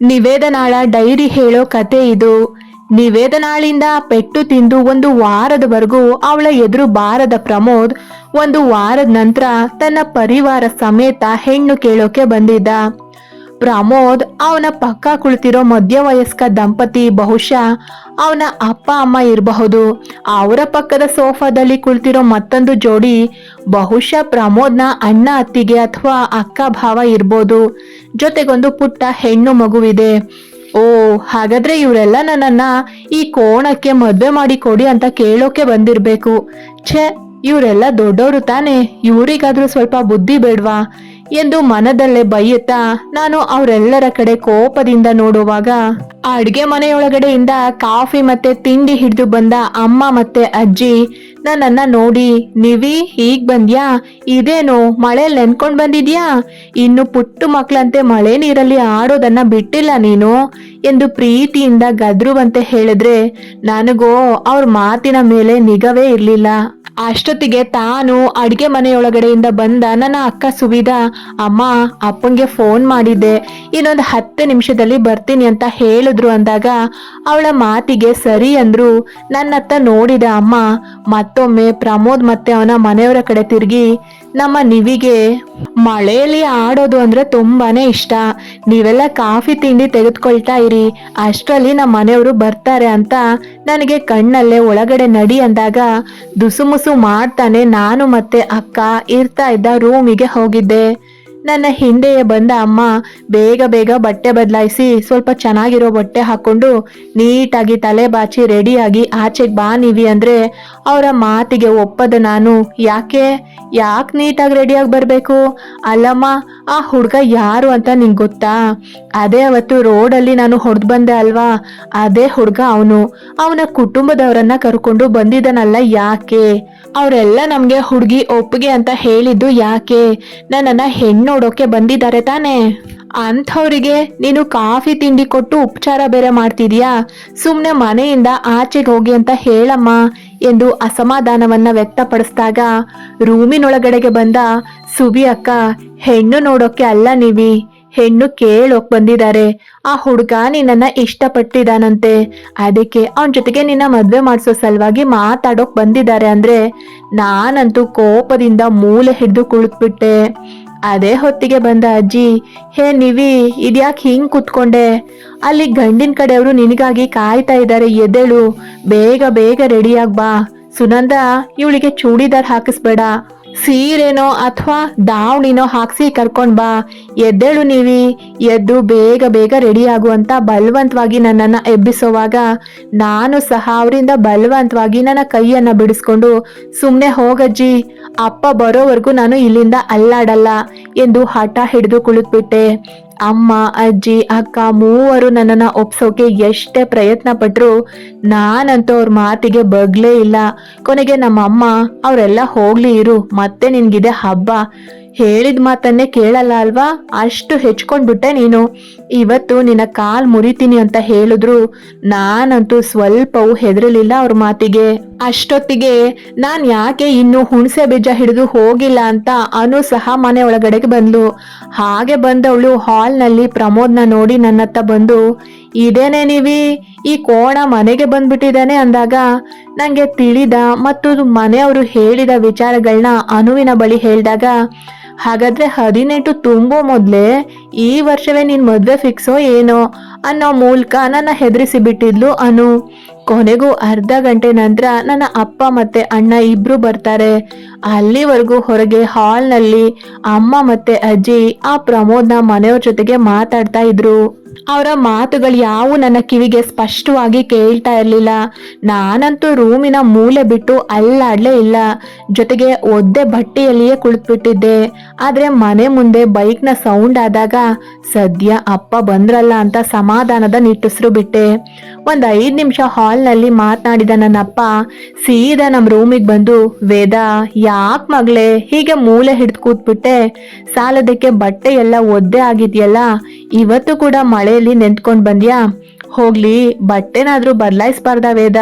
ನಿವೇದನಾಳ dairy ಹೇಳೋ ಕತೆ ಇದು. ನಿವೇದನಾಳಿಂದ ಪೆಟ್ಟು ತಿಂದು ಒಂದು ವಾರದವರೆಗೂ ಅವಳ ಎದುರು ಬಾರದ ಪ್ರಮೋದ್ ಒಂದು ವಾರದ ನಂತರ ತನ್ನ ಪರಿವಾರ ಸಮೇತ ಹೆಣ್ಣು ಕೇಳೋಕೆ ಬಂದಿದ್ದ. ಪ್ರಮೋದ್ ಅವನ ಪಕ್ಕ ಕುಳಿತಿರೋ ಮಧ್ಯವಯಸ್ಕ ದಂಪತಿ ಬಹುಶಃ ಅವನ ಅಪ್ಪ, ಅಮ್ಮ ಇರಬಹುದು. ಅವರ ಪಕ್ಕದ ಸೋಫಾದಲ್ಲಿ ಕುಳಿತಿರೋ ಮತ್ತೊಂದು ಜೋಡಿ ಬಹುಶಃ ಪ್ರಮೋದ್ನ ಅಣ್ಣ, ಅತ್ತಿಗೆ ಅಥವಾ ಅಕ್ಕ ಭಾವ ಇರ್ಬೋದು ಜೊತೆಗೊಂದು ಪುಟ್ಟ ಹೆಣ್ಣು ಮಗುವಿದೆ. ಓ, ಹಾಗಾದ್ರೆ ಇವರೆಲ್ಲ ನನ್ನನ್ನ ಈ ಕೋಣಕ್ಕೆ ಮದುವೆ ಮಾಡಿ ಕೊಡಿ ಅಂತ ಕೇಳೋಕೆ ಬಂದಿರಬೇಕು. ಛೇ, ಇವರೆಲ್ಲ ದೊಡ್ಡವರು ತಾನೇ. ಇವರಿಗಾದ್ರೂ ಸ್ವಲ್ಪ ಬುದ್ಧಿ ಬೇಡ್ವಾ? ಎಂದು ಮನದಲ್ಲೇ ಬೈಯುತ್ತಾ ನಾನು ಅವರೆಲ್ಲರ ಕಡೆ ಕೋಪದಿಂದ ನೋಡುವಾಗ ಆ ಅಡ್ಗೆ ಮನೆಯೊಳಗಡೆಯಿಂದ ಕಾಫಿ ಮತ್ತೆ ತಿಂಡಿ ಹಿಡಿದು ಬಂದ ಅಮ್ಮ ಮತ್ತೆ ಅಜ್ಜಿ, ನನ್ನನ್ನ ನೋಡಿ, ನೀವಿ, ಹೀಗ್ ಬಂದ್ಯಾ? ಇದೇನು, ಮಳೆ ನೆನ್ಕೊಂಡ್ ಬಂದಿದ್ಯಾ? ಇನ್ನು ಪುಟ್ಟು ಮಕ್ಕಳಂತೆ ಮಳೆ ನೀರಲ್ಲಿ ಆಡೋದನ್ನ ಬಿಟ್ಟಿಲ್ಲ ನೀನು? ಎಂದು ಪ್ರೀತಿಯಿಂದ ಗದ್ರುವಂತೆ ಹೇಳಿದ್ರೆ, ನನಗೋ, ಅವ್ರ ಮಾತಿನ ಮೇಲೆ ನಿಗವೇ ಇರ್ಲಿಲ್ಲ. ಅಷ್ಟೊತ್ತಿಗೆ ತಾನು ಅಡಿಗೆ ಮನೆಯೊಳಗಡೆಯಿಂದ ಬಂದ ನನ್ನ ಅಕ್ಕ ಸುವಿದ ಅಮ್ಮ, ಅಪ್ಪಂಗೆ ಫೋನ್ ಮಾಡಿದ್ದೆ. ಇನ್ನೊಂದು ಹತ್ತು ನಿಮಿಷದಲ್ಲಿ ಬರ್ತೀನಿ ಅಂತ ಹೇಳಿದ್ರು ಅಂದಾಗ ಅವಳ ಮಾತಿಗೆ ಸರಿ ಅಂದ್ರು. ನನ್ನತ್ತ ನೋಡಿದ ಅಮ್ಮ ಮತ್ತೊಮ್ಮೆ ಪ್ರಮೋದ್ ಮತ್ತೆ ಅವನ ಮನೆಯವರ ಕಡೆ ತಿರುಗಿ ನಮ್ಮ ನಿವಿಗೆ ಮಳೆಯಲ್ಲಿ ಆಡೋದು ಅಂದ್ರೆ ತುಂಬಾನೇ ಇಷ್ಟ. ನೀವೆಲ್ಲ ಕಾಫಿ ತಿಂಡಿ ತೆಗೆದುಕೊಳ್ತಾ ಇರಿ. ಅಷ್ಟರಲ್ಲಿ ನಮ್ಮ ಮನೆಯವರು ಬರ್ತಾರೆ ಅಂತ ನನಗೆ ಕಣ್ಣಲ್ಲೇ ಒಳಗಡೆ ನಡಿ ಅಂದಾಗ ದುಸುಮುಸು ಮಾಡ್ತಾನೆ ನಾನು ಮತ್ತೆ ಅಕ್ಕ ಇರ್ತಾ ಇದ್ದ ರೂಮಿಗೆ ಹೋಗಿದ್ದೆ. ನನ್ನ ಹಿಂದೆಯೇ ಬಂದ ಅಮ್ಮ, ಬೇಗ ಬೇಗ ಬಟ್ಟೆ ಬದಲಾಯಿಸಿ ಸ್ವಲ್ಪ ಚೆನ್ನಾಗಿರೋ ಬಟ್ಟೆ ಹಾಕೊಂಡು ನೀಟಾಗಿ ತಲೆ ಬಾಚಿ ರೆಡಿಯಾಗಿ ಆಚೆಗೆ ಬಾ ನೀವಿ ಅಂದ್ರೆ ಅವರ ಮಾತಿಗೆ ಒಪ್ಪದ ನಾನು. ಯಾಕೆ? ಯಾಕೆ ನೀಟಾಗಿ ರೆಡಿಯಾಗಿ ಬರಬೇಕು? ಅಲ್ಲಮ್ಮ, ಆ ಹುಡುಗ ಯಾರು ಅಂತ ನಿಂಗೆ ಗೊತ್ತಾ? ಅದೇ ಅವತ್ತು ರೋಡಲ್ಲಿ ನಾನು ಹೊಡೆದು ಬಂದೆ ಅಲ್ವಾ? ಅದೇ ಹುಡುಗ ಅವನು. ಅವನ ಕುಟುಂಬದವರನ್ನ ಕರ್ಕೊಂಡು ಬಂದಿದ್ದಾನಲ್ಲ ಯಾಕೆ? ಅವರೆಲ್ಲ ನಮಗೆ ಹುಡುಗಿ ಒಪ್ಪಿಗೆ ಅಂತ ಹೇಳಿದ್ದು ಯಾಕೆ? ನನ್ನನ್ನ ಹೆಣ್ಣು ನೋಡೋಕೆ ಬಂದಿದ್ದಾರೆ ತಾನೇ? ಅಂಥವ್ರಿಗೆ ನೀನು ಕಾಫಿ ತಿಂಡಿ ಕೊಟ್ಟು ಉಪಚಾರ ಬೇರೆ ಮಾಡ್ತಿದ್ಯಾ? ಸುಮ್ಮನೆ ಮನೆಯಿಂದ ಆಚೆಗೆ ಹೋಗಿ ಅಂತ ಹೇಳಮ್ಮ ಎಂದು ಅಸಮಾಧಾನವನ್ನ ವ್ಯಕ್ತಪಡಿಸಿದಾಗ ರೂಮಿನೊಳಗಡೆಗೆ ಬಂದ, ಸುಬಿ ಅಕ್ಕ, ಹೆಣ್ಣು ನೋಡೋಕೆ ಅಲ್ಲ ನೀವಿ, ಹೆಣ್ಣು ಕೇಳೋಕ್ ಬಂದಿದ್ದಾರೆ. ಆ ಹುಡುಗ ನಿನ್ನನ್ನ ಇಷ್ಟಪಟ್ಟಿದಾನಂತೆ. ಅದಕ್ಕೆ ಅವನ ಜೊತೆಗೆ ನಿನ್ನ ಮದ್ವೆ ಮಾಡಿಸೋ ಸಲುವಾಗಿ ಮಾತಾಡೋಕ್ ಬಂದಿದ್ದಾರೆ ಅಂದ್ರೆ ನಾನಂತೂ ಕೋಪದಿಂದ ಮೂಲೆ ಹಿಡಿದು ಕುಳಿತುಬಿಟ್ಟೆ. ಅದೇ ಹೊತ್ತಿಗೆ ಬಂದ ಅಜ್ಜಿ, ಹೇ ನಿವಿ, ಇದ್ಯಾಕೆ ಹಿಂಗ್ ಕುತ್ಕೊಂಡೆ? ಅಲ್ಲಿ ಗಂಡಿನ ಕಡೆಯವರು ನಿನಗಾಗಿ ಕಾಯ್ತಾ ಇದ್ದಾರೆ ಎದೆಳು ಬೇಗ ಬೇಗ ರೆಡಿಯಾಗ್ ಬಾ. ಸುನಂದ, ಇವಳಿಗೆ ಚೂಡಿದಾರ್ ಹಾಕಿಸ್ಬೇಡ. ಸೀರೆನೋ ಅಥವಾ ದಾವಣಿನೋ ಹಾಕ್ಸಿ ಕರ್ಕೊಂಡ್ ಬಾ. ಎದ್ದೇಳು ನೀವಿ. ಎದ್ದು ಬೇಗ ಬೇಗ ರೆಡಿ ಆಗುವಂತ ಬಲವಂತವಾಗಿ ನನ್ನನ್ನ ಎಬ್ಬಿಸೋವಾಗ ನಾನು ಸಹ ಅವರಿಂದ ಬಲವಂತವಾಗಿ ನನ್ನ ಕೈಯನ್ನ ಬಿಡಿಸ್ಕೊಂಡು ಸುಮ್ಮನೆ ಹೋಗಜ್ಜಿ. ಅಪ್ಪ ಬರೋವರೆಗೂ ನಾನು ಇಲ್ಲಿಂದ ಅಲ್ಲಾಡಲ್ಲ ಎಂದು ಹಠ ಹಿಡಿದು ಕುಳಿತುಬಿಟ್ಟೆ. ಅಮ್ಮ, ಅಜ್ಜಿ, ಅಕ್ಕ ಮೂವರು ನನ್ನನ್ನ ಒಪ್ಸೋಕೆ ಎಷ್ಟೇ ಪ್ರಯತ್ನ ಪಟ್ರು ನಾನಂತೂ ಅವ್ರ ಮಾತಿಗೆ ಬಗ್ಲೇ ಇಲ್ಲ. ಕೊನೆಗೆ ನಮ್ಮ ಅಮ್ಮ ಅವರೆಲ್ಲ ಹೋಗ್ಲಿ ಇರು, ಮತ್ತೆ ನಿನ್ಗಿದೆ ಹಬ್ಬ. ಹೇಳಿದ ಮಾತನ್ನೇ ಕೇಳಲ್ಲ ಅಲ್ವಾ? ಅಷ್ಟು ಹೆಚ್ಕೊಂಡ್ಬಿಟ್ಟೆ ನೀನು. ಇವತ್ತು ನಿನ್ನ ಕಾಲ್ ಮುರಿತೀನಿ ಅಂತ ಹೇಳಿದ್ರು. ನಾನಂತೂ ಸ್ವಲ್ಪವೂ ಹೆದರಲಿಲ್ಲ ಅವ್ರ ಮಾತಿಗೆ. ಅಷ್ಟೊತ್ತಿಗೆ ನಾನ್ ಯಾಕೆ ಇನ್ನು ಹುಣಸೆ ಬೀಜ ಹಿಡಿದು ಹೋಗಿಲ್ಲ ಅಂತ ಅನು ಸಹ ಮನೆ ಒಳಗಡೆಗೆ ಬಂದ್ಲು. ಹಾಗೆ ಬಂದವಳು ಹಾಲ್ನಲ್ಲಿ ಪ್ರಮೋದ್ನ ನೋಡಿ ನನ್ನತ್ತ ಬಂದು ಇದೇನೆ ನೀವಿ? ಈ ಕೋಣ ಮನೆಗೆ ಬಂದ್ಬಿಟ್ಟಿದ್ದಾನೆ ಅಂದಾಗ ನನಗೆ ತಿಳಿದ ಮತ್ತು ಮನೆಯವರು ಹೇಳಿದ ವಿಚಾರಗಳನ್ನ ಅನುವಿನ ಬಳಿ ಹೇಳಿದಾಗ, ಹಾಗಾದ್ರೆ ಹದಿನೆಂಟು ತುಂಬೋ ಮೊದಲೇ? ಈ ವರ್ಷವೇ ನಿನ್ನ ಮದುವೆ ಫಿಕ್ಸೋ ಏನೋ? ಅನ್ನೋ ಮೂಲಕ ನನ್ನ ಹೆದರಿಸಿ ಬಿಟ್ಟಿದ್ಲು ಅನು. ಕೊನೆಗೂ ಅರ್ಧ ಗಂಟೆ ನಂತರ ನನ್ನ ಅಪ್ಪ ಮತ್ತೆ ಅಣ್ಣ ಇಬ್ರು ಬರ್ತಾರೆ. ಅಲ್ಲಿವರೆಗೂ ಹೊರಗೆ ಹಾಲ್ನಲ್ಲಿ ಅಮ್ಮ ಮತ್ತೆ ಅಜ್ಜಿ ಆ ಪ್ರಮೋದ್ನ ಮನೆಯವ್ರ ಜೊತೆಗೆ ಮಾತಾಡ್ತಾ ಇದ್ರು. ಅವರ ಮಾತುಗಳು ಯಾವು ನನ್ನ ಕಿವಿಗೆ ಸ್ಪಷ್ಟವಾಗಿ ಕೇಳ್ತಾ ಇರಲಿಲ್ಲ. ನಾನಂತೂ ರೂಮಿನ ಮೂಲೆ ಬಿಟ್ಟು ಅಲ್ಲಾಡ್ಲೇ ಇಲ್ಲ. ಜೊತೆಗೆ ಒದ್ದೆ ಬಟ್ಟೆಯಲ್ಲಿಯೇ ಕುಳಿತುಬಿಟ್ಟಿದ್ದೆ. ಆದ್ರೆ ಮನೆ ಮುಂದೆ ಬೈಕ್ನ ಸೌಂಡ್ ಆದಾಗ ಸದ್ಯ ಅಪ್ಪ ಬಂದ್ರಲ್ಲ ಅಂತ ಸಮಾಧಾನದ ನಿಟ್ಟುಸಿರು ಬಿಟ್ಟೆ. ಒಂದು ಐದು ನಿಮಿಷ ಹಾಲ್ನಲ್ಲಿ ಮಾತನಾಡಿದ ನನ್ನ ಅಪ್ಪ ಸೀದಾ ನಮ್ಮ ರೂಮಿಗೆ ಬಂದು, ವೇದ, ಯಾಕೆ ಮಗಳೇ? ಹೀಗೆ ಮೂಲೆ ಹಿಡ್ದು ಕೂತ್ಬಿಟ್ಟೆ. ಸಾಲದಕ್ಕೆ ಬಟ್ಟೆ ಎಲ್ಲ ಒದ್ದೆ ಆಗಿದ್ಯಲ್ಲ ಇವತ್ತು ಕೂಡ ಮಳೆಯಲ್ಲಿ ನೆಂತ್ಕೊಂಡ್ ಬಂದ್ಯಾ? ಹೋಗ್ಲಿ, ಬಟ್ಟೆನಾದ್ರೂ ಬದಲಾಯಿಸ್ಬಾರ್ದ ವೇದ?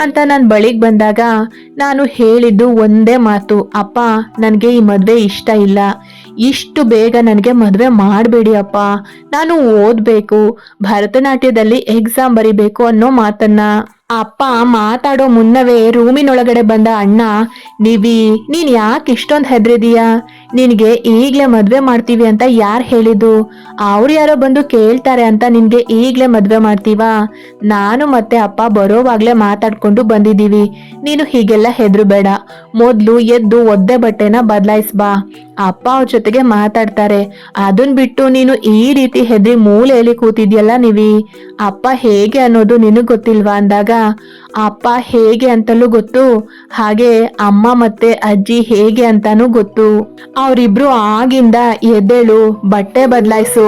ಅಂತ ನನ್ನ ಬಳಿಗ್ ಬಂದಾಗ ನಾನು ಹೇಳಿದ್ದು ಒಂದೇ ಮಾತು, ಅಪ್ಪ, ನನಗೆ ಈ ಮದುವೆ ಇಷ್ಟ ಇಲ್ಲ. ಇಷ್ಟು ಬೇಗ ನನಗೆ ಮದುವೆ ಮಾಡಬೇಡಿ ಅಪ್ಪ. ನಾನು ಓದಬೇಕು, ಭರತನಾಟ್ಯದಲ್ಲಿ ಎಕ್ಸಾಮ್ ಬರಿಬೇಕು ಅನ್ನೋ ಮಾತನ್ನ. ಅಪ್ಪ, ಮಾತಾಡೋ ಮುನ್ನವೇ ರೂಮಿನೊಳಗಡೆ ಬಂದ ಅಣ್ಣ, ನಿವಿ, ನೀನ್ ಯಾಕೆ ಇಷ್ಟೊಂದು ಹೆದ್ರಿದೀಯ? ನಿನಗೆ ಈಗಲೇ ಮದ್ವೆ ಮಾಡ್ತೀವಿ ಅಂತ ಯಾರು ಹೇಳಿದ್ದು? ಅವ್ರು ಯಾರೋ ಬಂದು ಕೇಳ್ತಾರೆ ಅಂತ ನಿನಗೆ ಈಗಲೇ ಮದ್ವೆ ಮಾಡ್ತೀವಾ? ನಾನು ಮತ್ತೆ ಅಪ್ಪ ಬರೋವಾಗ್ಲೇ ಮಾತಾಡ್ಕೊಂಡು ಬಂದಿದ್ದೀವಿ. ನೀನು ಹೀಗೆಲ್ಲ ಹೆದ್ರು ಮೊದಲು ಎದ್ದು ಒದ್ದೆ ಬಟ್ಟೆನ ಬದಲಾಯಿಸ್ಬಾ ಅಪ್ಪ ಅವ್ರ ಜೊತೆಗೆ ಮಾತಾಡ್ತಾರೆ. ಅದನ್ ಬಿಟ್ಟು ನೀನು ಈ ರೀತಿ ಹೆದ್ರಿ ಮೂಲೆಯಲ್ಲಿ ಕೂತಿದ್ಯಲ್ಲ ನೀವಿ? ಅಪ್ಪ ಹೇಗೆ ಅನ್ನೋದು ನಿನಗೆ ಗೊತ್ತಿಲ್ವಾ ಅಂದಾಗ? ಅಪ್ಪ ಹೇಗೆ ಅಂತಲೂ ಗೊತ್ತು. ಹಾಗೆ ಅಮ್ಮ ಮತ್ತೆ ಅಜ್ಜಿ ಹೇಗೆ ಅಂತಾನೂ ಗೊತ್ತು. ಅವರಿಬ್ರು ಆಗಿಂದ ಎದ್ದೇಳು, ಬಟ್ಟೆ ಬದಲಾಯಿಸು,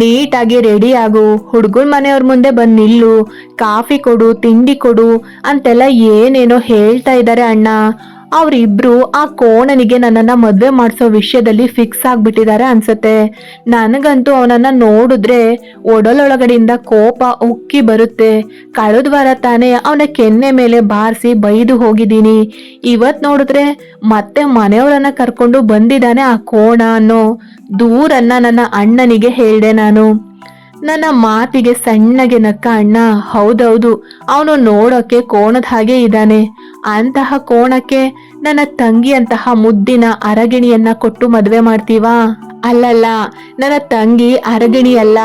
ನೀಟಾಗಿ ರೆಡಿ ಆಗು ಹುಡುಗನ ಮನೆಯವ್ರ ಮುಂದೆ ಬಂದು ನಿಲ್ಲು, ಕಾಫಿ ಕೊಡು, ತಿಂಡಿ ಕೊಡು ಅಂತೆಲ್ಲ ಏನೇನೋ ಹೇಳ್ತಾ ಇದ್ದಾರೆ ಅಣ್ಣ. ಅವರಿಬ್ರು ಆ ಕೋಣನಿಗೆ ನನ್ನನ್ನ ಮದ್ವೆ ಮಾಡಿಸೋ ವಿಷಯದಲ್ಲಿ ಫಿಕ್ಸ್ ಆಗ್ಬಿಟ್ಟಿದ್ದಾರೆ ಅನ್ಸತ್ತೆ. ನನಗಂತೂ ಅವನನ್ನ ನೋಡಿದ್ರೆ ಒಡಲೊಳಗಡೆಯಿಂದ ಕೋಪ ಉಕ್ಕಿ ಬರುತ್ತೆ. ಕಳೆದ ವಾರ ತಾನೇ ಅವನ ಕೆನ್ನೆ ಮೇಲೆ ಬಾರಿಸಿ ಬೈದು ಹೋಗಿದ್ದೀನಿ. ಇವತ್ ನೋಡಿದ್ರೆ ಮತ್ತೆ ಮನೆಯವರನ್ನ ಕರ್ಕೊಂಡು ಬಂದಿದ್ದಾನೆ ಆ ಕೋಣ ಅನ್ನೋ ದೂರನ್ನ ನನ್ನ ಅಣ್ಣನಿಗೆ ಹೇಳಿದೆ ನಾನು. ನನ್ನ ಮಾತಿಗೆ ಸಣ್ಣಗೆ ನಕ್ಕ ಅಣ್ಣ, ಹೌದೌದು, ಅವನು ನೋಡೋಕೆ ಕೋಣದ ಹಾಗೆ ಇದ್ದಾನೆ. ಅಂತಹ ಕೋಣಕ್ಕೆ ನನ್ನ ತಂಗಿಯಂತಹ ಮುದ್ದಿನ ಅರಗಿಣಿಯನ್ನ ಕೊಟ್ಟು ಮದುವೆ ಮಾಡ್ತೀವಾ? ಅಲ್ಲಲ್ಲ, ನನ್ನ ತಂಗಿ ಅರಗಿಣಿ ಅಲ್ಲ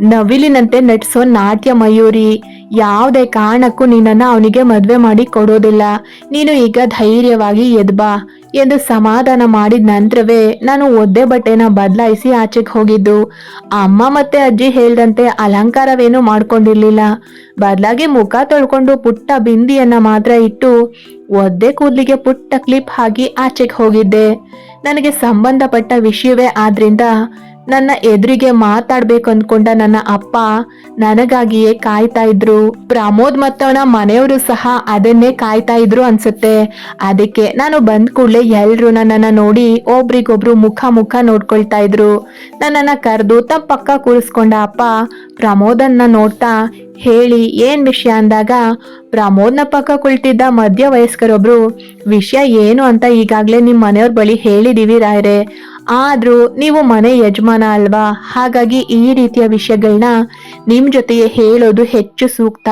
ನವಿಲಿನಂತೆ ನಟಿಸೋ ನಾಟ್ಯ ಮಯೂರಿ. ಯಾವುದೇ ಕಾರಣಕ್ಕೂ ನಿನ್ನನ್ನು ಅವನಿಗೆ ಮದುವೆ ಮಾಡಿ ಕೊಡೋದಿಲ್ಲ. ನೀನು ಈಗ ಧೈರ್ಯವಾಗಿ ಎದ್ಬಾ. ಎಂದು ಸಮಾಧಾನ ಮಾಡಿದ ನಂತರವೇ ನಾನು ಒದ್ದೆ ಬಟ್ಟೆನ ಬದಲಾಯಿಸಿ ಆಚೆಗೆ ಹೋಗಿದ್ದು. ಅಮ್ಮ ಮತ್ತೆ ಅಜ್ಜಿ ಹೇಳ್ದಂತೆ ಅಲಂಕಾರವೇನು ಮಾಡ್ಕೊಂಡಿರ್ಲಿಲ್ಲ. ಬದಲಾಗಿ ಮುಖ ತೊಳ್ಕೊಂಡು ಪುಟ್ಟ ಬಿಂದಿಯನ್ನ ಮಾತ್ರ ಇಟ್ಟು ಒದ್ದೆ ಕೂದಲಿಗೆ ಪುಟ್ಟ ಕ್ಲಿಪ್ ಹಾಕಿ ಆಚೆಗೆ ಹೋಗಿದ್ದೆ. ನನಗೆ ಸಂಬಂಧಪಟ್ಟ ವಿಷಯವೇ ಆದ್ರಿಂದ ನನ್ನ ಎದುರಿಗೆ ಮಾತಾಡ್ಬೇಕು ಅಂದ್ಕೊಂಡ ನನ್ನ ಅಪ್ಪ ನನಗಾಗಿಯೇ ಕಾಯ್ತಾ ಇದ್ರು. ಪ್ರಮೋದ್ ಮತ್ತವನ ಮನೆಯವರು ಸಹ ಅದನ್ನೇ ಕಾಯ್ತಾ ಇದ್ರು ಅನ್ಸುತ್ತೆ. ಅದಕ್ಕೆ ನಾನು ಬಂದ್ ಕೂಡಲೇ ಎಲ್ರು ನನ್ನನ್ನ ನೋಡಿ ಒಬ್ರಿಗೊಬ್ರು ಮುಖ ಮುಖ ನೋಡ್ಕೊಳ್ತಾ ಇದ್ರು. ನನ್ನನ್ನ ಕರೆದು ತಮ್ಮ ಪಕ್ಕ ಕೂರಿಸ್ಕೊಂಡ ಅಪ್ಪ ಪ್ರಮೋದನ್ನ ನೋಡ್ತಾ ಹೇಳಿ ಏನ್ ವಿಷಯ ಅಂದಾಗ, ಪ್ರಮೋದ್ನ ಪಕ್ಕ ಕುಳಿತಿದ್ದ ಮಧ್ಯ ವಯಸ್ಕರೊಬ್ರು ವಿಷಯ ಏನು ಅಂತ ಈಗಾಗ್ಲೇ ನಿಮ್ ಮನೆಯವ್ರ ಬಳಿ ಹೇಳಿದೀವಿ ರಾಯ್ರೆ. ಆದ್ರೂ ನೀವು ಮನೆ ಯಜಮಾನ ಅಲ್ವಾ? ಹಾಗಾಗಿ ಈ ರೀತಿಯ ವಿಷಯಗಳನ್ನ ನಿಮ್ ಜೊತೆಗೆ ಹೇಳೋದು ಹೆಚ್ಚು ಸೂಕ್ತ.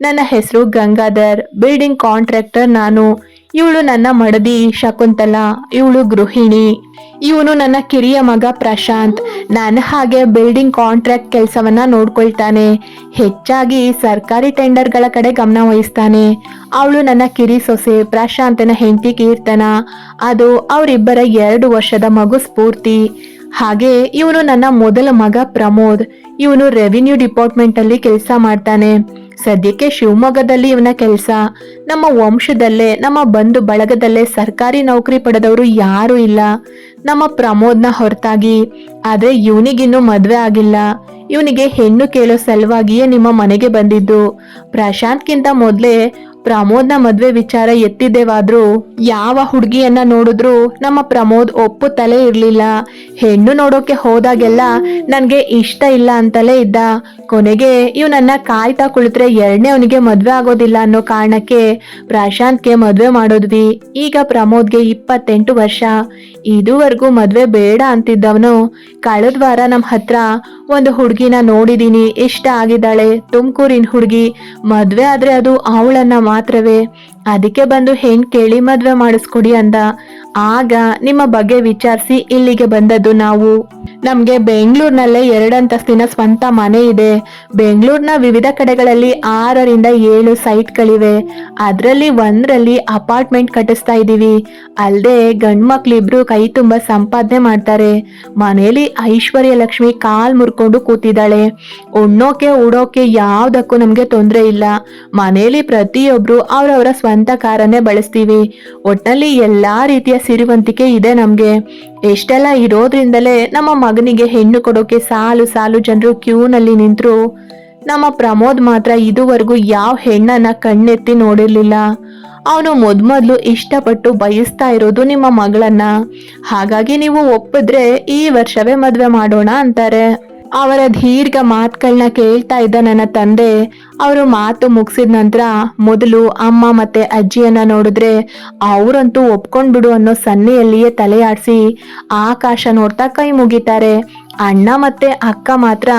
ನನ್ನ ಹೆಸರು ಗಂಗಾಧರ್. ಬಿಲ್ಡಿಂಗ್ ಕಾಂಟ್ರಾಕ್ಟರ್ ನಾನು. ಇವಳು ನನ್ನ ಮಡದಿ, ಶಕುಂತಲ. ಇವಳು ಗೃಹಿಣಿ. ಇವನು ನನ್ನ ಕಿರಿಯ ಮಗ ಪ್ರಶಾಂತ್. ನಾನು ಹಾಗೆ ಬಿಲ್ಡಿಂಗ್ ಕಾಂಟ್ರಾಕ್ಟ್ ಕೆಲಸವನ್ನ ನೋಡ್ಕೊಳ್ತಾನೆ. ಹೆಚ್ಚಾಗಿ ಸರ್ಕಾರಿ ಟೆಂಡರ್ಗಳ ಕಡೆ ಗಮನ ವಹಿಸ್ತಾನೆ. ಅವಳು ನನ್ನ ಕಿರಿ ಸೊಸೆ, ಪ್ರಶಾಂತನ ಹೆಂಡತಿ ಕೀರ್ತನ. ಅದು ಅವರಿಬ್ಬರ ಎರಡು ವರ್ಷದ ಮಗು ಸ್ಫೂರ್ತಿ. ಹಾಗೆ ಇವನು ನನ್ನ ಮೊದಲ ಮಗ ಪ್ರಮೋದ್. ಇವನು ರೆವಿನ್ಯೂ ಡಿಪಾರ್ಟ್ಮೆಂಟ್ ಅಲ್ಲಿ ಕೆಲಸ ಮಾಡ್ತಾನೆ. ಸದ್ಯಕ್ಕೆ ಶಿವಮೊಗ್ಗದಲ್ಲಿ ಇವನ ಕೆಲಸ. ನಮ್ಮ ವಂಶದಲ್ಲೇ, ನಮ್ಮ ಬಂಧು ಬಳಗದಲ್ಲೇ ಸರ್ಕಾರಿ ನೌಕರಿ ಪಡೆದವರು ಯಾರೂ ಇಲ್ಲ. ನಮ್ಮ ಪ್ರಮೋದ್ನ ಹೊರತಾಗಿ. ಆದ್ರೆ ಇವನಿಗಿನ್ನೂ ಮದುವೆ ಆಗಿಲ್ಲ. ಇವನಿಗೆ ಹೆಣ್ಣು ಕೇಳೋ ಸಲುವಾಗಿಯೇ ನಿಮ್ಮ ಮನೆಗೆ ಬಂದಿದ್ದು. ಪ್ರಶಾಂತ್ಗಿಂತ ಮೊದ್ಲೇ ಪ್ರಮೋದ್ನ ಮದ್ವೆ ವಿಚಾರ ಎತ್ತಿದ್ದೇವಾದ್ರೂ ಯಾವ ಹುಡುಗಿಯನ್ನ ನೋಡಿದ್ರು ನಮ್ಮ ಪ್ರಮೋದ್ ಒಪ್ಪು ತಲೆ ಇರಲಿಲ್ಲ. ಹೆಣ್ಣು ನೋಡೋಕೆ ಹೋದಾಗೆಲ್ಲ ನನಗೆ ಇಷ್ಟ ಇಲ್ಲ ಅಂತಲೇ ಇದ್ದ. ಕೊನೆಗೆ ಇವನನ್ನ ಕಾಯ್ತಾ ಕುಳಿತ್ರೆ ಎರಡನೇ ಅವನಿಗೆ ಮದ್ವೆ ಆಗೋದಿಲ್ಲ ಅನ್ನೋ ಕಾರಣಕ್ಕೆ ಪ್ರಶಾಂತ್ಗೆ ಮದ್ವೆ ಮಾಡೋದ್ವಿ. ಈಗ ಪ್ರಮೋದ್ಗೆ ಇಪ್ಪತ್ತೆಂಟು ವರ್ಷ. ಇದುವರೆಗೂ ಮದ್ವೆ ಬೇಡ ಅಂತಿದ್ದವನು ಕಳೆದ ವಾರ ನಮ್ಮ ಹತ್ರ ಒಂದು ಹುಡುಗಿನ ನೋಡಿದೀನಿ, ಇಷ್ಟ ಆಗಿದ್ದಾಳೆ. ತುಮಕೂರಿನ ಹುಡುಗಿ, ಮದ್ವೆ ಆದ್ರೆ ಅದು ಅವಳನ್ನ ಮಾತ್ರವೇ. ಅದಕ್ಕೆ ಬಂದು ಹೆಣ್ ಕೇಳಿ ಮದ್ವೆ ಮಾಡಿಸ್ಕೊಡಿ ಅಂದ. ಆಗ ನಿಮ್ಮ ಬಗ್ಗೆ ವಿಚಾರಿಸಿ ಇಲ್ಲಿಗೆ ಬಂದದ್ದು ನಾವು. ನಮ್ಗೆ ಬೆಂಗಳೂರಿನಲ್ಲೇ ಎರಡಂತಸ್ತಿನ ಸ್ವಂತ ಮನೆ ಇದೆ. ಬೆಂಗಳೂರಿನ ವಿವಿಧ ಕಡೆಗಳಲ್ಲಿ ಆರರಿಂದ ಏಳು ಸೈಟ್ಗಳಿವೆ. ಅದರಲ್ಲಿ ಒಂದರಲ್ಲಿ ಅಪಾರ್ಟ್ಮೆಂಟ್ ಕಟ್ಟಿಸ್ತಾ ಇದ್ದೀವಿ. ಅಲ್ಲದೆ ಗಂಡ್ಮಕ್ಳಿಬ್ರು ಕೈ ತುಂಬ ಸಂಪಾದನೆ ಮಾಡ್ತಾರೆ. ಮನೆಯಲ್ಲಿ ಐಶ್ವರ್ಯ ಲಕ್ಷ್ಮಿ ಕಾಲ್ ಮುರ್ಕೊಂಡು ಕೂತಿದ್ದಾಳೆ. ಉಣ್ಣೋಕೆ, ಉಡೋಕೆ ಯಾವುದಕ್ಕೂ ನಮಗೆ ತೊಂದರೆ ಇಲ್ಲ. ಮನೆಯಲ್ಲಿ ಪ್ರತಿಯೊಬ್ರು ಅವರವರ ಸ್ವಂತ ಕಾರನ್ನೇ ಬಳಸ್ತೀವಿ. ಒಟ್ನಲ್ಲಿ ಎಲ್ಲಾ ರೀತಿಯ ಸಿರಿವಂತಿಕೆ ಇದೆ ನಮಗೆ. ಎಷ್ಟೆಲ್ಲ ಇರೋದ್ರಿಂದಲೇ ನಮ್ಮ ಮಗನಿಗೆ ಹೆಣ್ಣು ಕೊಡೋಕೆ ಸಾಲು ಸಾಲು ಜನರು ಕ್ಯೂನಲ್ಲಿ ನಿಂತರು. ನಮ್ಮ ಪ್ರಮೋದ್ ಮಾತ್ರ ಇದುವರೆಗೂ ಯಾವ ಹೆಣ್ಣನ್ನ ಕಣ್ಣೆತ್ತಿ ನೋಡಿರ್ಲಿಲ್ಲ. ಅವನು ಮೊದ್ಮೊದ್ಲು ಇಷ್ಟಪಟ್ಟು ಬಯಸ್ತಾ ಇರೋದು ನಿಮ್ಮ ಮಗಳನ್ನ. ಹಾಗಾಗಿ ನೀವು ಒಪ್ಪಿದ್ರೆ ಈ ವರ್ಷವೇ ಮದುವೆ ಮಾಡೋಣ ಅಂತಾರೆ. ಅವರ ದೀರ್ಘ ಮಾತುಗಳನ್ನ ಕೇಳ್ತಾ ಇದ್ದ ನನ್ನ ತಂದೆ, ಅವರು ಮಾತು ಮುಗಿಸಿದ ನಂತರ ಮೊದಲು ಅಮ್ಮ ಮತ್ತೆ ಅಜ್ಜಿಯನ್ನ ನೋಡಿದ್ರೆ ಅವರಂತೂ ಒಪ್ಕೊಂಡ್ಬಿಡು ಅನ್ನೋ ಸನ್ನೆಯಲ್ಲಿಯೇ ತಲೆಯಾಡಿಸಿ ಆಕಾಶ ನೋಡ್ತಾ ಕೈ ಮುಗಿತಾರೆ. ಅಣ್ಣ ಮತ್ತೆ ಅಕ್ಕ ಮಾತ್ರ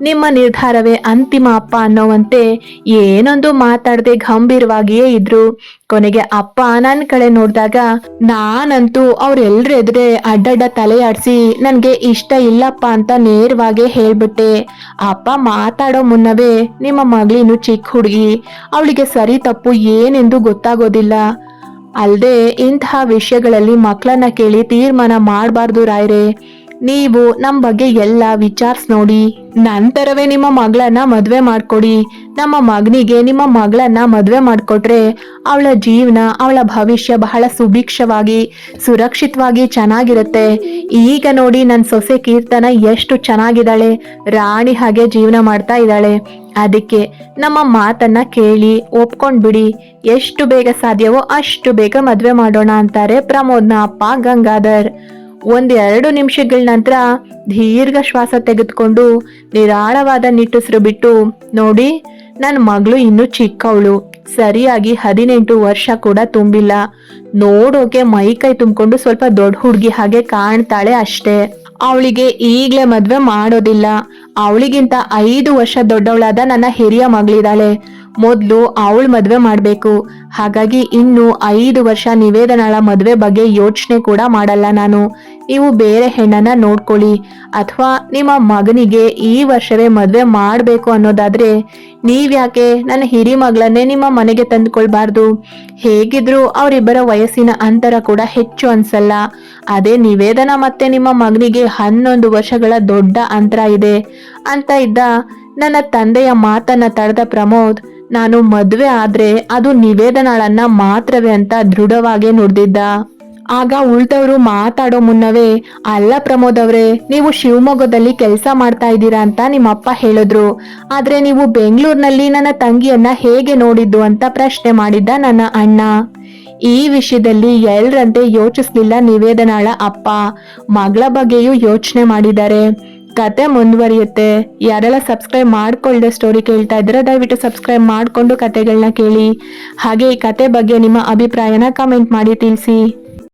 ನಿಮ್ಮ ನಿರ್ಧಾರವೇ ಅಂತಿಮ ಅಪ್ಪ ಅನ್ನೋವಂತೆ ಏನೊಂದು ಮಾತಾಡದೆ ಗಂಭೀರವಾಗಿಯೇ ಇದ್ರು. ಕೊನೆಗೆ ಅಪ್ಪ ನನ್ನ ಕಡೆ ನೋಡಿದಾಗ ನಾನಂತೂ ಅವ್ರೆಲ್ರ ಎದುರೇ ಅಡ್ಡಡ್ಡ ತಲೆ ಆಡಿಸಿ ನನಗೆ ಇಷ್ಟ ಇಲ್ಲಪ್ಪ ಅಂತ ನೇರವಾಗಿ ಹೇಳ್ಬಿಟ್ಟೆ. ಅಪ್ಪ ಮಾತಾಡೋ ಮುನ್ನವೇ ನಿಮ್ಮ ಮಗಳಿನೂ ಚಿಕ್ಕ ಹುಡುಗಿ. ಅವಳಿಗೆ ಸರಿ ತಪ್ಪು ಏನೆಂದು ಗೊತ್ತಾಗೋದಿಲ್ಲ. ಅಲ್ಲದೆ ಇಂತಹ ವಿಷಯಗಳಲ್ಲಿ ಮಕ್ಕಳನ್ನ ಕೇಳಿ ತೀರ್ಮಾನ ಮಾಡಬಾರ್ದು ರಾಯ್ರೆ. ನೀವು ನಮ್ಮ ಬಗ್ಗೆ ಎಲ್ಲ ವಿಚಾರಿಸ್ ನೋಡಿ. ನಂತರವೇ ನಿಮ್ಮ ಮಗಳನ್ನ ಮದುವೆ ಮಾಡ್ಕೊಡಿ. ನಮ್ಮ ಮಗನಿಗೆ ನಿಮ್ಮ ಮಗಳನ್ನ ಮದುವೆ ಮಾಡ್ಕೊಟ್ರೆ ಅವಳ ಜೀವನ, ಅವಳ ಭವಿಷ್ಯ ಬಹಳ ಸುಭಿಕ್ಷವಾಗಿ, ಸುರಕ್ಷಿತವಾಗಿ ಚೆನ್ನಾಗಿರುತ್ತೆ. ಈಗ ನೋಡಿ ನನ್ನ ಸೊಸೆ ಕೀರ್ತನ ಎಷ್ಟು ಚೆನ್ನಾಗಿದ್ದಾಳೆ. ರಾಣಿ ಹಾಗೆ ಜೀವನ ಮಾಡ್ತಾ ಇದ್ದಾಳೆ. ಅದಕ್ಕೆ ನಮ್ಮ ಮಾತನ್ನ ಕೇಳಿ ಒಪ್ಕೊಂಡ್ಬಿಡಿ ಎಷ್ಟು ಬೇಗ ಸಾಧ್ಯವೋ ಅಷ್ಟು ಬೇಗ ಮದುವೆ ಮಾಡೋಣ ಅಂತಾರೆ ಪ್ರಮೋದ್ನ ಅಪ್ಪ ಗಂಗಾಧರ್. ಒಂದೆರಡು ನಿಮಿಷಗಳ ನಂತರ ದೀರ್ಘ ಶ್ವಾಸ ತೆಗೆದುಕೊಂಡು ನಿರಾಳವಾದ ನಿಟ್ಟುಸಿರು ಬಿಟ್ಟು, ನೋಡಿ ನನ್ನ ಮಗಳು ಇನ್ನೂ ಚಿಕ್ಕವಳು. ಸರಿಯಾಗಿ ಹದಿನೆಂಟು ವರ್ಷ ಕೂಡ ತುಂಬಿಲ್ಲ. ನೋಡೋಕೆ ಮೈ ಕೈ ತುಂಬಿಕೊಂಡು ಸ್ವಲ್ಪ ದೊಡ್ಡ ಹುಡುಗಿ ಹಾಗೆ ಕಾಣ್ತಾಳೆ ಅಷ್ಟೇ. ಅವಳಿಗೆ ಈಗ್ಲೇ ಮದುವೆ ಮಾಡೋದಿಲ್ಲ. ಅವಳಿಗಿಂತ ಐದು ವರ್ಷ ದೊಡ್ಡವಳಾದ ನನ್ನ ಹಿರಿಯ ಮಗಳಿದ್ದಾಳೆ. ಮೊದಲು ಅವಳು ಮದ್ವೆ ಮಾಡಬೇಕು. ಹಾಗಾಗಿ ಇನ್ನು ಐದು ವರ್ಷ ನಿವೇದನಾಳ ಮದ್ವೆ ಬಗ್ಗೆ ಯೋಚನೆ ಕೂಡ ಮಾಡಲ್ಲ ನಾನು. ನೀವು ಬೇರೆ ಹೆಣ್ಣನ್ನ ನೋಡ್ಕೊಳ್ಳಿ. ಅಥವಾ ನಿಮ್ಮ ಮಗನಿಗೆ ಈ ವರ್ಷವೇ ಮದ್ವೆ ಮಾಡಬೇಕು ಅನ್ನೋದಾದ್ರೆ ನೀವ್ಯಾಕೆ ನನ್ನ ಹಿರಿ ಮಗಳನ್ನೇ ನಿಮ್ಮ ಮನೆಗೆ ತಂದುಕೊಳ್ಬಾರ್ದು. ಹೇಗಿದ್ರು ಅವರಿಬ್ಬರ ವಯಸ್ಸಿನ ಅಂತರ ಕೂಡ ಹೆಚ್ಚು ಅನ್ಸಲ್ಲ. ಅದೇ ನಿವೇದನ ಮತ್ತೆ ನಿಮ್ಮ ಮಗನಿಗೆ ಹನ್ನೊಂದು ವರ್ಷಗಳ ದೊಡ್ಡ ಅಂತರ ಇದೆ. ಅಂತ ಇದ್ದ ನನ್ನ ತಂದೆಯ ಮಾತನ್ನ ತಡೆದ ಪ್ರಮೋದ್ ನಾನು ಮದುವೆ ಆದ್ರೆ ಅದು ನಿವೇದನಾಳನ್ನ ಮಾತ್ರವೇ ಅಂತ ದೃಢವಾಗಿ ನುಡಿದಿದ್ದ. ಆಗ ಉಳ್ದವರು ಮಾತಾಡೋ ಮುನ್ನವೇ, ಅಲ್ಲ ಪ್ರಮೋದ್ ಅವರೇ, ನೀವು ಶಿವಮೊಗ್ಗದಲ್ಲಿ ಕೆಲಸ ಮಾಡ್ತಾ ಇದ್ದೀರಾ ಅಂತ ನಿಮ್ಮ ಅಪ್ಪ ಹೇಳಿದ್ರು. ಆದ್ರೆ ನೀವು ಬೆಂಗಳೂರಿನಲ್ಲಿ ನನ್ನ ತಂಗಿಯನ್ನ ಹೇಗೆ ನೋಡಿದ್ದು ಅಂತ ಪ್ರಶ್ನೆ ಮಾಡಿದ್ದ ನನ್ನ ಅಣ್ಣ. ಈ ವಿಷಯದಲ್ಲಿ ಎಲ್ಲರಂತೆ ಯೋಚಿಸ್ಲಿಲ್ಲ ನಿವೇದನಾಳ ಅಪ್ಪ. ಮಗಳ ಬಗ್ಗೆಯೂ ಯೋಚನೆ ಮಾಡಿದ್ದಾರೆ. ಕತೆ ಮುಂದುವರಿಯುತ್ತೆ. ಯಾರೆಲ್ಲ ಸಬ್ಸ್ಕ್ರೈಬ್ ಮಾಡ್ಕೊಳ್ಳದೆ ಸ್ಟೋರಿ ಕೇಳ್ತಾ ಇದ್ರೆ ದಯವಿಟ್ಟು ಸಬ್ಸ್ಕ್ರೈಬ್ ಮಾಡಿಕೊಂಡು ಕತೆಗಳನ್ನ ಕೇಳಿ. ಹಾಗೆ ಈ ಕತೆ ಬಗ್ಗೆ ನಿಮ್ಮ ಅಭಿಪ್ರಾಯನ ಕಮೆಂಟ್ ಮಾಡಿ ತಿಳಿಸಿ.